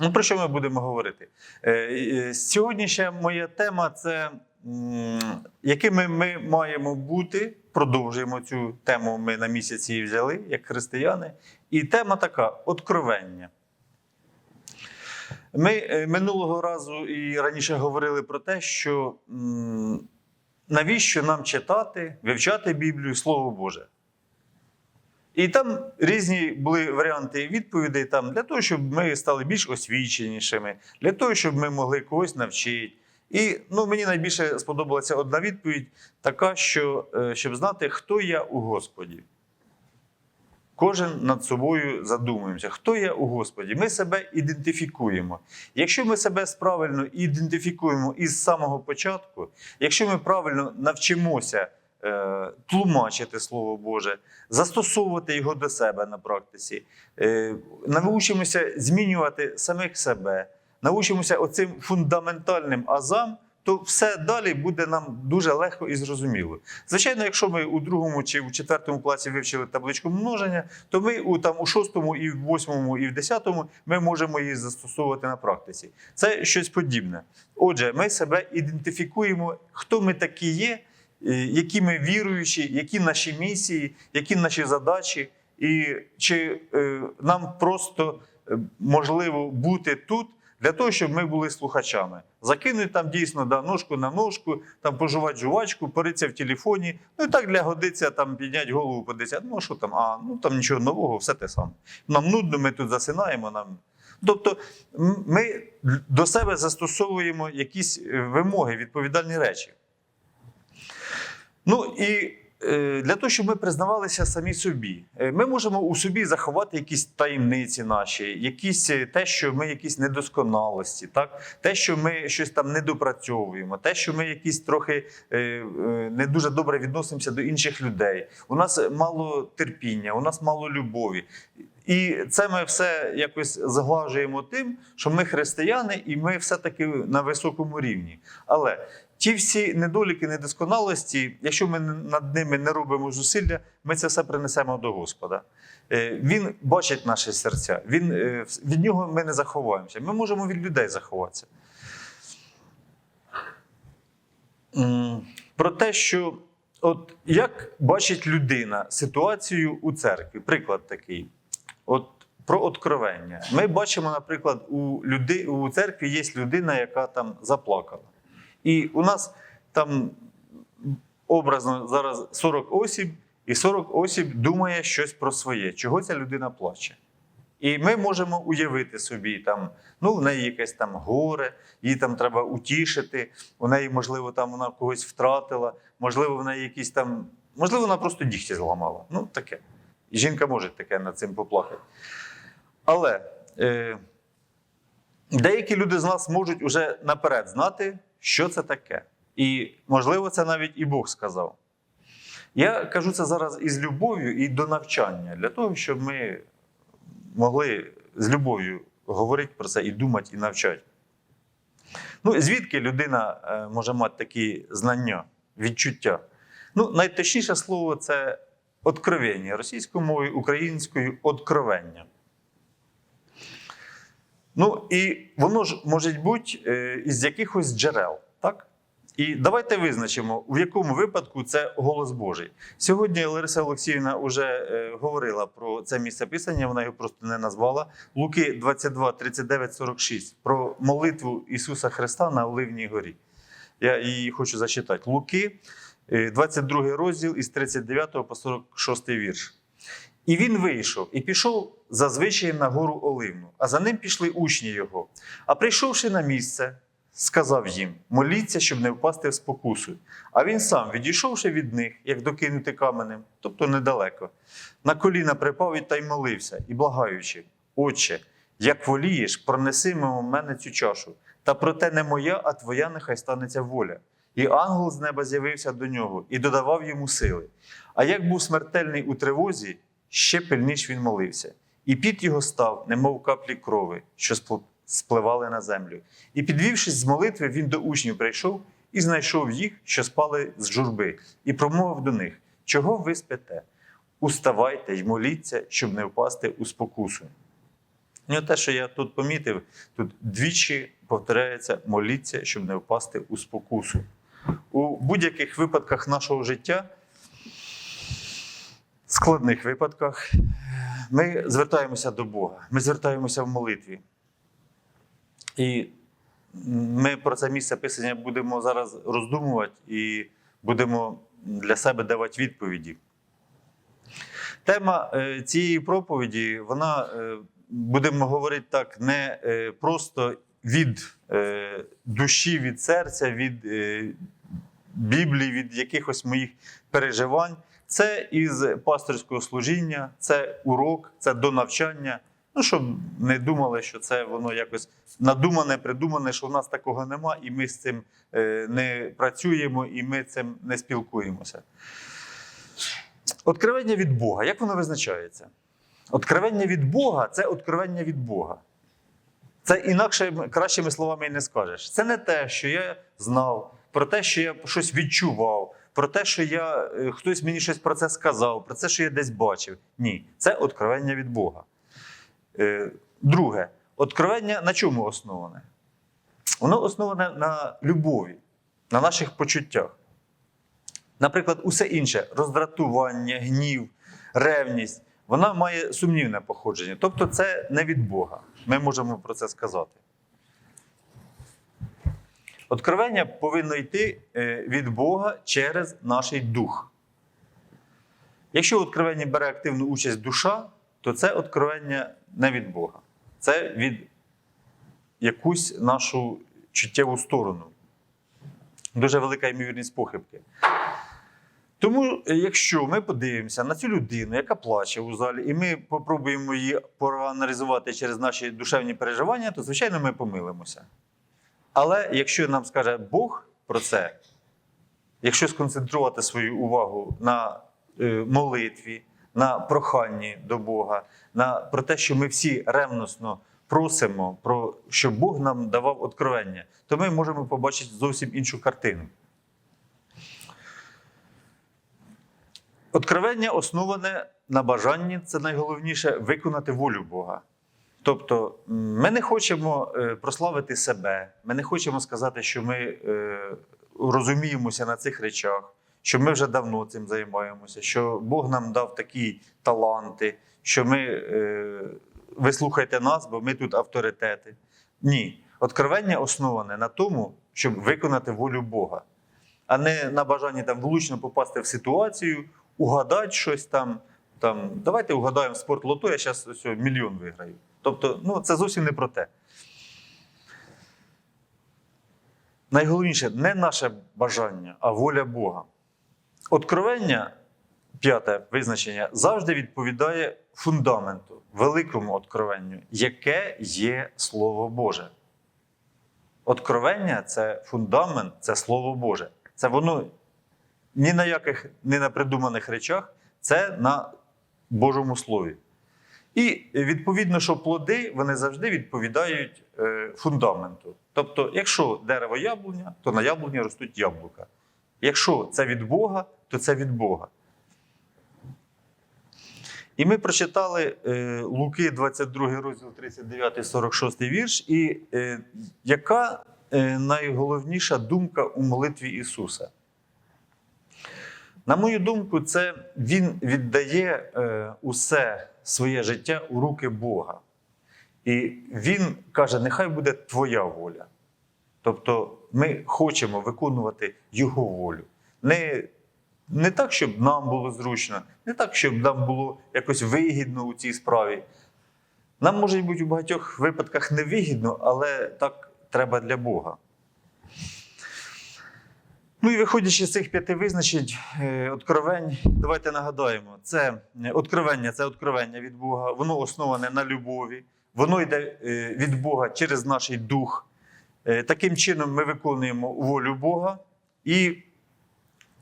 Ну, про що ми будемо говорити? Е, е, Сьогодні ще моя тема це якими ми маємо бути. Продовжуємо цю тему. Ми на місяці її взяли як християни. І тема така откровення. Ми е, минулого разу і раніше говорили про те, що навіщо нам читати, вивчати Біблію, Слово Боже. І там різні були варіанти відповідей там, для того, щоб ми стали більш освіченішими, для того, щоб ми могли когось навчити. І ну, мені найбільше сподобалася одна відповідь, така, що е, щоб знати, хто я у Господі. Кожен над собою задумуємося, хто я у Господі. Ми себе ідентифікуємо. Якщо ми себе правильно ідентифікуємо із самого початку, якщо ми правильно навчимося тлумачити Слово Боже, застосовувати його до себе на практиці, е, навчимося змінювати самих себе, навчимося оцим фундаментальним азам, то все далі буде нам дуже легко і зрозуміло. Звичайно, якщо ми у другому чи у четвертому класі вивчили табличку множення, то ми у там у шостому, і в восьмому, і в десятому ми можемо її застосовувати на практиці. Це щось подібне. Отже, ми себе ідентифікуємо, хто ми такі є, е, які ми віруючі, які наші місії, які наші задачі, і чи е, нам просто е, можливо бути тут для того, щоб ми були слухачами. Закинуть там дійсно да, ножку на ножку, там пожувати жувачку, поритися в телефоні. Ну і так для годиться там підняти голову, подивитися. Ну що там? А ну там нічого нового, все те саме. Нам нудно, ми тут засинаємо. Нам Тобто ми до себе застосовуємо якісь е, вимоги, відповідальні речі. Ну і е, для того, щоб ми признавалися самі собі, Е, ми можемо у собі заховати якісь таємниці наші, якісь е, те, що ми якісь недосконалості, так? те, що ми щось там недопрацьовуємо, те, що ми якісь трохи не дуже добре відносимося до інших людей. У нас мало терпіння, у нас мало любові. І це ми все якось зглажуємо тим, що ми християни, і ми все-таки на високому рівні. Але ті всі недоліки, недосконалості, якщо ми над ними не робимо зусилля, ми це все принесемо до Господа. Е, Він бачить наші серця, він, е, від нього ми не заховаємося. Ми можемо від людей заховатися. Про те, що от як бачить людина ситуацію у церкві, приклад такий. От про откровення. Ми бачимо, наприклад, у люди, у церкві є людина, яка там заплакала. І у нас там образно зараз 40 осіб, і 40 осіб думає щось про своє, чого ця людина плаче. І ми можемо уявити собі, там, ну, в неї якесь там горе, їй там треба утішити, у неї, можливо, там вона когось втратила, можливо, в неї якісь там, можливо, вона просто дігті зламала. Ну, таке. Жінка може таке над цим поплакати. Але е, деякі люди з нас можуть уже наперед знати, що це таке. І, можливо, це навіть і Бог сказав. Я кажу це зараз із любов'ю і до навчання, для того, щоб ми могли з любов'ю говорити про це і думати, і навчати. Ну, звідки людина е, може мати такі знання, відчуття? Ну, найточніше слово це откровення російською мовою, українською откровення. Ну і воно ж може бути е, із якихось джерел, так? І давайте визначимо, в якому випадку це голос Божий. Сьогодні Лариса Олексіївна вже е, говорила про це місце писання, вона його просто не назвала. Луки 22, 39, 46 про молитву Ісуса Христа на Оливній горі. Я її хочу зачитати. Луки, е, 22 розділ із 39 по 46 вірш. І він вийшов і пішов зазвичай на гору Оливну, а за ним пішли учні його. А прийшовши на місце, сказав їм: моліться, щоб не впасти в спокусу. А він сам, відійшовши від них, як докинути каменем, тобто недалеко, на коліна припав і та й молився, і благаючи, Отче, як волієш, пронеси мимо мене цю чашу. Та проте не моя, а твоя нехай станеться воля. І ангел з неба з'явився до нього і додавав йому сили. А як був смертельний у тривозі, ще пильніш він молився. І під його став, немов каплі крови, що спливали на землю. І, підвівшись з молитви, він до учнів прийшов і знайшов їх, що спали з журби, і промовив до них: Чого ви спите? Уставайте й моліться, щоб не впасти у спокусу. Ну, те, що я тут помітив, тут двічі повторяється моліться, щоб не впасти у спокусу. У будь-яких випадках нашого життя, складних випадках, ми звертаємося до Бога, ми звертаємося в молитві. І ми про це місце писання будемо зараз роздумувати і будемо для себе давати відповіді. Тема е, цієї проповіді, вона, е, будемо говорити так, не е, просто від душі, від серця, від Біблії, від якихось моїх переживань. Це із пасторського служіння, це урок, це до навчання. Ну, щоб не думали, що це воно якось надумане, придумане, що в нас такого нема, і ми з цим е, не працюємо, і ми цим не спілкуємося. Откровення від Бога. Як воно визначається? Откровення від Бога це откровення від Бога. Це інакше кращими словами і не скажеш. Це не те, що я знав, про те, що я щось відчував, про те, що я, е, хтось мені щось про це сказав, про те, що я десь бачив. Ні, це откровення від Бога. Е, Друге, откровення на чому основане? Воно основане на любові, на наших почуттях. Наприклад, усе інше роздратування, гнів, ревність, вона має сумнівне походження. Тобто, це не від Бога. Ми можемо про це сказати. Откровення повинно йти е, від Бога через наш дух. Якщо в откровенні бере активну участь душа, то це откровення не від Бога. Це від якусь нашу чуттєву сторону. Дуже велика ймовірність похибки. Тому, е, якщо ми подивимося на цю людину, яка плаче у залі, і ми попробуємо її проаналізувати через наші душевні переживання, то, звичайно, ми помилимося. Але якщо нам скаже Бог про це, якщо сконцентрувати свою увагу на е, молитві, на проханні до Бога, на, про те, що ми всі ревносно просимо, про, щоб Бог нам давав откровення, то ми можемо побачити зовсім іншу картину. Откровення основане на бажанні, це найголовніше виконати волю Бога. Тобто, ми не хочемо е, прославити себе, ми не хочемо сказати, що ми е, розуміємося на цих речах, що ми вже давно цим займаємося, що Бог нам дав такі таланти, що ми е, ви слухайте нас, бо ми тут авторитети. Ні. Откровення основане на тому, щоб виконати волю Бога, а не на бажанні там влучно попасти в ситуацію, угадати щось там. Там, давайте угадаємо спорт лото, я зараз мільйон виграю. Тобто, ну, це зовсім не про те. Найголовніше не наше бажання, а воля Бога. Откровення, п'яте визначення, завжди відповідає фундаменту, великому откровенню, яке є Слово Боже. Откровення це фундамент, це Слово Боже. Це воно ні на яких не на придуманих речах, це на Божому Слові. І відповідно, що плоди вони завжди відповідають е, фундаменту. Тобто, якщо дерево яблуня, то на яблуні ростуть яблука. Якщо це від Бога, то це від Бога. І ми прочитали е, Луки, 22 розділ, 39, 46 вірш. І е, яка найголовніша думка у молитві Ісуса? На мою думку, це Він віддає усе своє життя у руки Бога. І Він каже: нехай буде Твоя воля. Тобто ми хочемо виконувати Його волю. Не, не так, щоб нам було зручно, не так, щоб нам було якось вигідно у цій справі. Нам може бути у багатьох випадках невигідно, але так треба для Бога. Ну і виходячи з цих п'яти визначень, е, откровень, давайте нагадаємо, це е, откровення, це откровення від Бога, воно основане на любові, воно йде е, від Бога через наш дух. Таким чином ми виконуємо волю Бога і,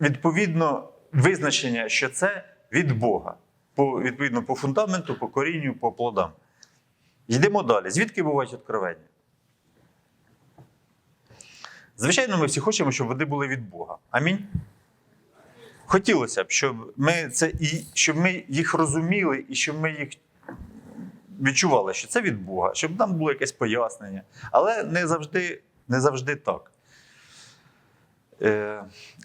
відповідно, визначення, що це від Бога, по, відповідно, по фундаменту, по корінню, по плодам. Йдемо далі. Звідки бувають откровення? Звичайно, ми всі хочемо, щоб вони були від Бога. Амінь. Хотілося б, щоб ми це і щоб ми їх розуміли, і щоб ми їх відчували, що це від Бога, щоб нам було якесь пояснення. Але не завжди, не завжди так. Е,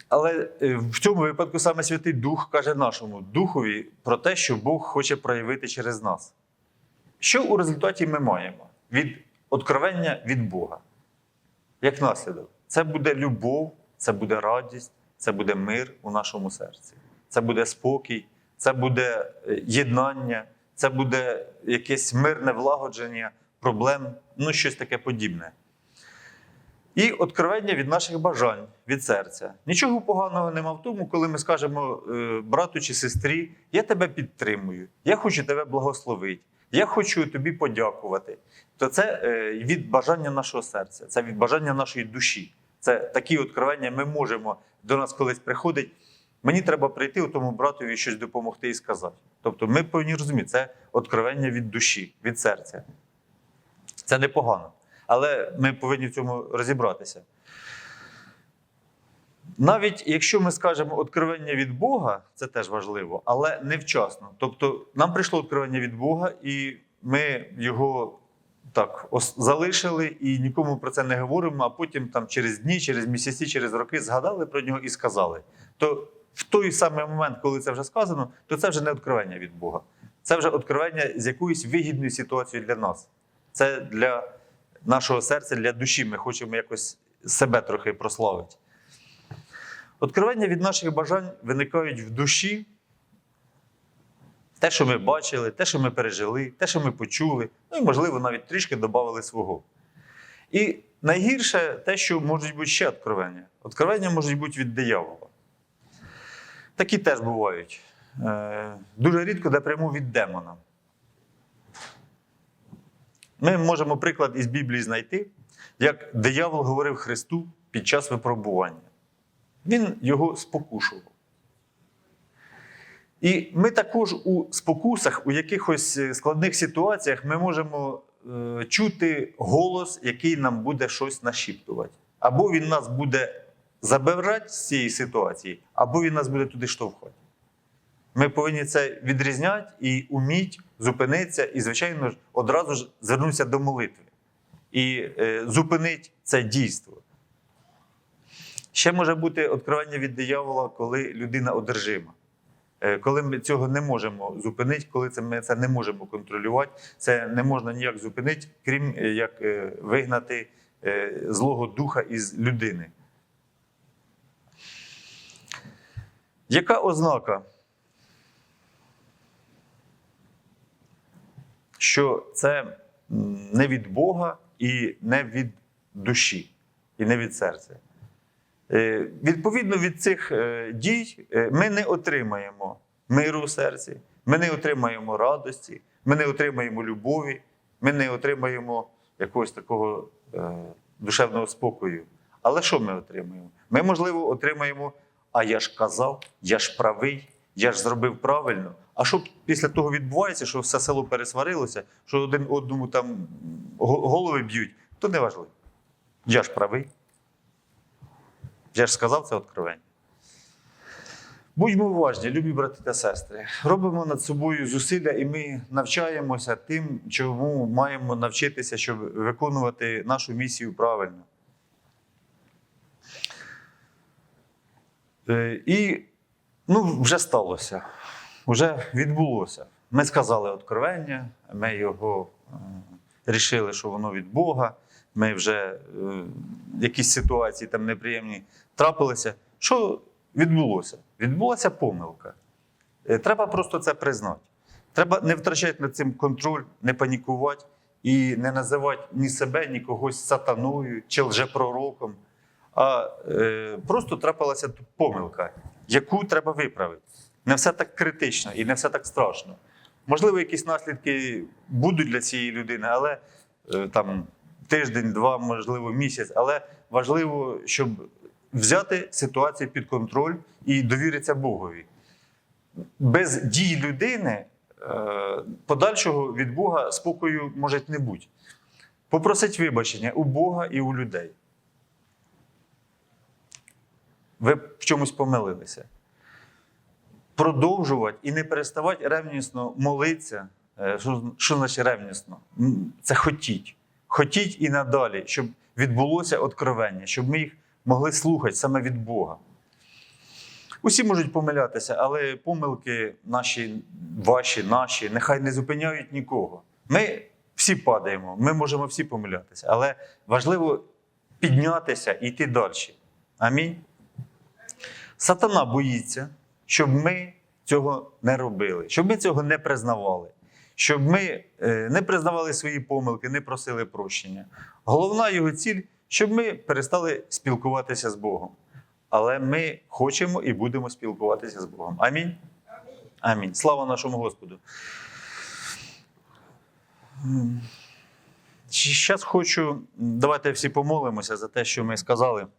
але е, в цьому випадку саме Святий Дух каже нашому Духові про те, що Бог хоче проявити через нас. Що у результаті ми маємо? Від откровення від Бога. Як наслідок, це буде любов, це буде радість, це буде мир у нашому серці, це буде спокій, це буде е, єднання, це буде якесь мирне влагодження проблем, ну щось таке подібне. І откровення від наших бажань, від серця. Нічого поганого нема в тому, коли ми скажемо е, брату чи сестрі, я тебе підтримую, я хочу тебе благословити, я хочу тобі подякувати. То це е, від бажання нашого серця, це від бажання нашої душі. Це такі откровення ми можемо до нас колись приходить. Мені треба прийти у тому братові щось допомогти і сказати. Тобто ми повинні розуміти, це откровення від душі, від серця. Це непогано. Але ми повинні в цьому розібратися. Навіть якщо ми скажемо откровення від Бога, це теж важливо, але невчасно. Тобто нам прийшло откровення від Бога, і ми його так залишили і нікому про це не говоримо, а потім там через дні, через місяці, через роки згадали про нього і сказали. То в той самий момент, коли це вже сказано, то це вже не откровення від Бога. Це вже откровення з якоюсь вигідною ситуацією для нас. Це для нашого серця, для душі. Ми хочемо якось себе трохи прославити. Откровення від наших бажань виникають в душі. Те, що ми бачили, те, що ми пережили, те, що ми почули, ну і, можливо, навіть трішки додали свого. І найгірше те, що можуть бути ще откровення. Откровення можуть бути від диявола. Такі теж бувають. Е, Дуже рідко де від демона. Ми можемо приклад із Біблії знайти, як диявол говорив Христу під час випробування. Він його спокушував. І ми також у спокусах, у якихось е, складних ситуаціях, ми можемо е, чути голос, який нам буде щось нашіптувати. Або він нас буде забирати з цієї ситуації, або він нас буде туди штовхати. Ми повинні це відрізняти і уміть зупинитися, і, звичайно ж, одразу ж звернутися до молитви і е, зупинити це дійство. Ще може бути відкривання від диявола, коли людина одержима. Е, Коли ми цього не можемо зупинити, коли це ми це не можемо контролювати, це не можна ніяк зупинити, крім е, як е, вигнати злого духа із людини. Яка ознака? Що це не від Бога і не від душі, і не від серця. Е, Відповідно від цих е, дій е, ми не отримаємо миру в серці, ми не отримаємо радості, ми не отримаємо любові, ми не отримаємо якогось такого душевного спокою. Але що ми отримаємо? Ми, можливо, отримаємо, а я ж казав, я ж правий, я ж зробив правильно. А що після того відбувається, що все село пересварилося, що один одному там голови б'ють, то не важливо. Я ж правий. Я ж сказав це откровення. Будьмо уважні, любі брати та сестри. Робимо над собою зусилля, і ми навчаємося тим, чому маємо навчитися, щоб виконувати нашу місію правильно. Е, І ну, вже сталося, вже відбулося. Ми сказали откровення, ми його е, рішили, що воно від Бога. Ми вже е, якісь ситуації там неприємні трапилися. Що відбулося? Відбулася помилка. Е, Треба просто це признати. Треба не втрачати над цим контроль, не панікувати і не називати ні себе, ні когось сатаною чи лжепророком. А е, просто трапилася помилка, яку треба виправити. Не все так критично і не все так страшно. Можливо, якісь наслідки будуть для цієї людини, але е, там тиждень, два, можливо, місяць. Але важливо, щоб взяти ситуацію під контроль і довіритися Богові. Без дій людини е, подальшого від Бога спокою може не бути. Попросить вибачення у Бога і у людей. Ви в чомусь помилилися. Продовжувати і не переставати ревнісно молитися, Е, Що, що значить ревнісно? Це хотіть. Хотіть і надалі, щоб відбулося откровення, щоб ми їх могли слухати саме від Бога. Усі можуть помилятися, але помилки наші, ваші, наші, нехай не зупиняють нікого. Ми всі падаємо, ми можемо всі помилятися, але важливо піднятися і йти далі. Амінь. Сатана боїться, щоб ми цього не робили, щоб ми цього не признавали, щоб ми е, не признавали свої помилки, не просили прощення. Головна його ціль, щоб ми перестали спілкуватися з Богом. Але ми хочемо і будемо спілкуватися з Богом. Амінь. Амінь. Слава нашому Господу. Зараз хочу, давайте всі помолимося за те, що ми сказали.